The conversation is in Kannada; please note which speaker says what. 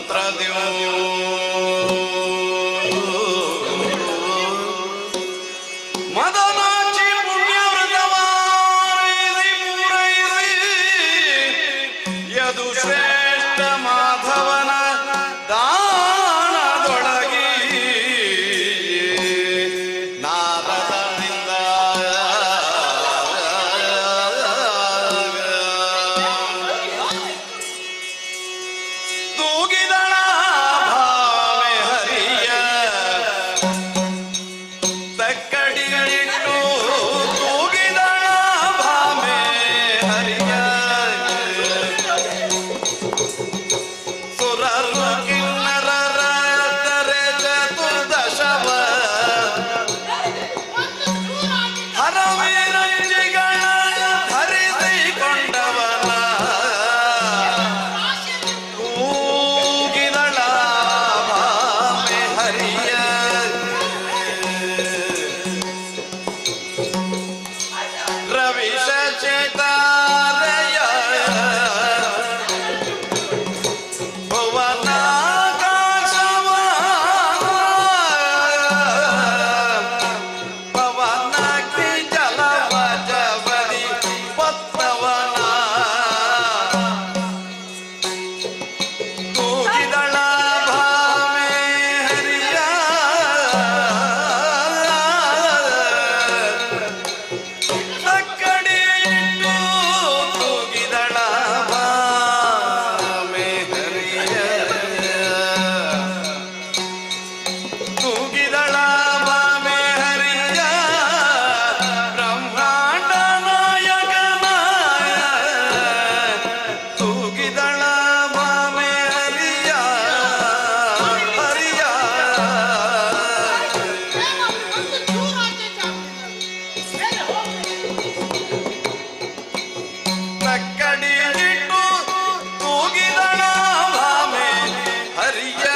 Speaker 1: ಮಂತ್ರ ಮದನಾಚಿ ಪುಣ್ಯವೃತವಾರೈ ಪೂರೈರೈ ಯದು ಶ್ರೇಷ್ಠ ಮಾಧವನ Jai நிறைய